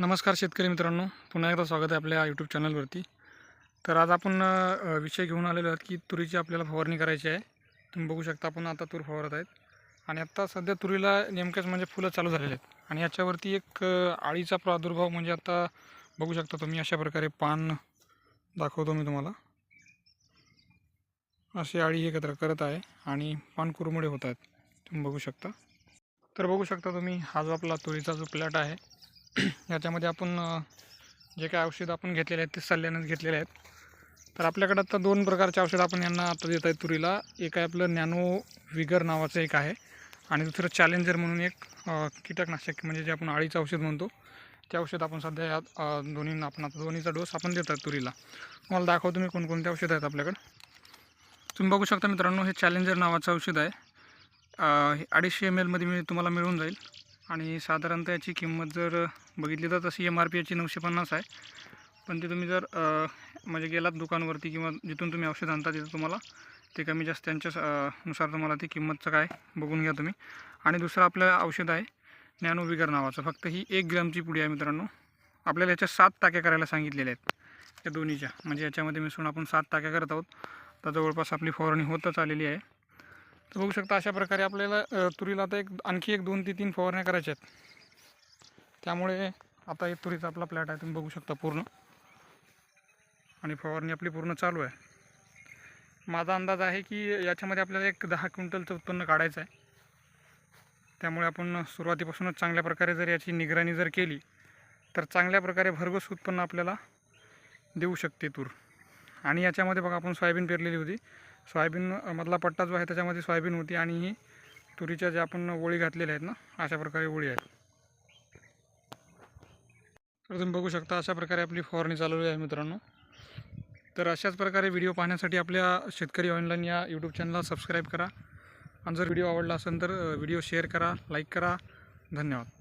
नमस्कार शेतकरी मित्रांनो. पुन्हा एकदा स्वागत आहे आपल्या यूट्यूब चॅनलवरती तर आज आपण विषय घेऊन आलेलो आहोत की तुरीची आपल्याला फवारणी करायची आहे. तुम्ही बघू शकता आपण आता तूर फवारत आहेत. आणि आत्ता सध्या तुरीला नेमक्याच म्हणजे फुलं चालू झालेले आहेत. आणि याच्यावरती एक आळीचा प्रादुर्भाव म्हणजे आता बघू शकता तुम्ही अशा प्रकारे पान दाखवतो मी तुम्हाला. अशी आळी एकत्र करत आहे आणि पान कुरमुडे होत आहेत. तुम्ही बघू शकता. तर बघू शकता तुम्ही हा जो आपला तुरीचा जो प्लॅट आहे याच्यामध्ये आपण जे काय औषधं आपण घेतलेले आहेत ते सल्ल्यानेच घेतलेले आहेत. तर आपल्याकडं आता दोन प्रकारचे औषधं आपण यांना आता देत आहे तुरीला. एक आहे आपलं नॅनो विगर नावाचं एक आहे. आणि दुसरं चॅलेंजर म्हणून एक कीटकनाशक म्हणजे जे आपण अळीचं औषध म्हणतो ते औषध आपण सध्या या दोन्हींना आपण आता दोन्हीचा डोस आपण देत आहे तुरीला. तुम्हाला दाखवतो मी कोणकोणते औषधं आहेत आपल्याकडं. तुम्ही बघू शकता मित्रांनो हे चॅलेंजर नावाचं औषध आहे. हे अडीचशे एम एलमध्ये मी तुम्हाला मिळून जाईल. आणि साधारणतः याची किंमत जर बघितली तर तशी एम आर पी याची नऊशे पन्नास आहे. पण ते तुम्ही जर म्हणजे गेलात दुकानवरती किंवा जिथून तुम्ही औषध आणता तिथं तुम्हाला ते कमी जास्त त्यांच्या नुसार तुम्हाला ती किंमतचं काय बघून घ्या तुम्ही. आणि दुसरं आपलं औषध आहे ज्ञानोविगर नावाचं. फक्त ही एक ग्रामची पुडी आहे मित्रांनो. आपल्याला याच्या सात टाक्या करायला सांगितलेल्या आहेत. या दोन्हीच्या. म्हणजे याच्यामध्ये मिसळून आपण सात टाक्या करत आहोत. तर जवळपास आपली फवारणी होतच आलेली आहे. तर बघू शकता अशा प्रकारे आपल्याला तुरीला आता एक आणखी एक दोन ते तीन फवारण्या करायच्या आहेत. त्यामुळे आता एक तुरीचा आपला प्लॅट आहे तुम्ही बघू शकता पूर्ण. आणि फवारणी आपली पूर्ण चालू आहे. माझा अंदाज आहे की याच्यामध्ये आपल्याला एक दहा क्विंटलचं उत्पन्न काढायचं आहे. त्यामुळे आपण सुरुवातीपासूनच चांगल्या प्रकारे जर याची निगराणी जर केली तर चांगल्या प्रकारे भरघोस उत्पन्न आपल्याला देऊ शकते तूर. आणि याच्यामध्ये बघा आपण सोयाबीन पेरलेली होती. सोयाबीन मधला पट्टा जो आहे त्याच्यामध्ये सोयाबीन होती आणि ही तुरीच्या ज्या आपण ओळी घातलेल्या आहेत ना अशा प्रकारे ओळी आहेत. तर तुम्ही बघू शकता अशा प्रकारे आपली फवारणी चालवली आहे मित्रांनो. तर अशाच प्रकारे व्हिडिओ पाहण्यासाठी आपल्या शेतकरी ऑनलाईन या यूट्यूब चॅनलला सबस्क्राईब करा. आणि जर व्हिडिओ आवडला असेल तर व्हिडिओ शेअर करा लाईक करा. धन्यवाद.